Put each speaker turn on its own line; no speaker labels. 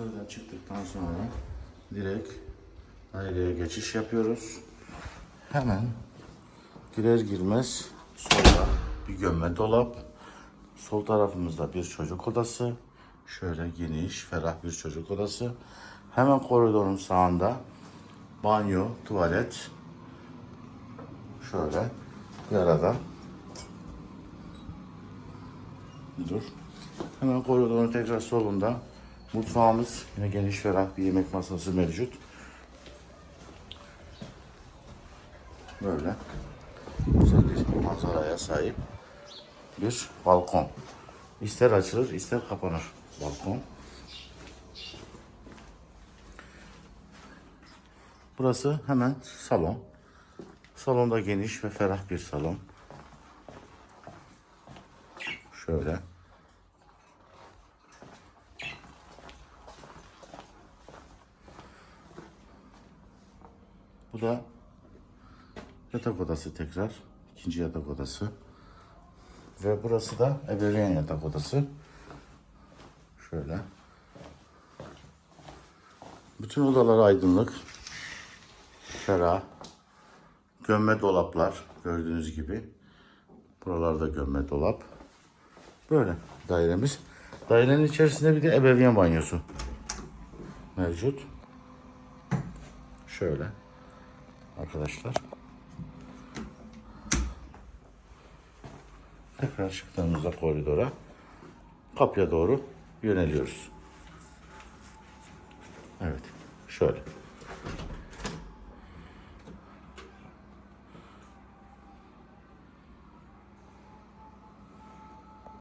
Buradan çıktıktan sonra direkt daireye geçiş yapıyoruz. Hemen girer girmez solda bir gömme dolap. Sol tarafımızda bir çocuk odası. Şöyle geniş, ferah bir çocuk odası. Hemen koridorun sağında banyo, tuvalet. Şöyle bir arada. Dur. Hemen koridorun tekrar solunda mutfağımız. Yine geniş ferah bir yemek masası mevcut. Böyle güzel bir manzaraya sahip bir balkon. İster açılır ister kapanır balkon. Burası hemen salon. Salonda geniş ve ferah bir salon. Şöyle. Bu da yatak odası tekrar. ikinci yatak odası. Ve burası da ebeveyn yatak odası. Şöyle. Bütün odalar aydınlık. Ferah. Gömme dolaplar gördüğünüz gibi. Buralarda gömme dolap. Böyle dairemiz. Dairenin içerisinde bir de ebeveyn banyosu mevcut. Şöyle arkadaşlar. Tekrar çıktığımızda koridora kapıya doğru yöneliyoruz. Evet. Şöyle.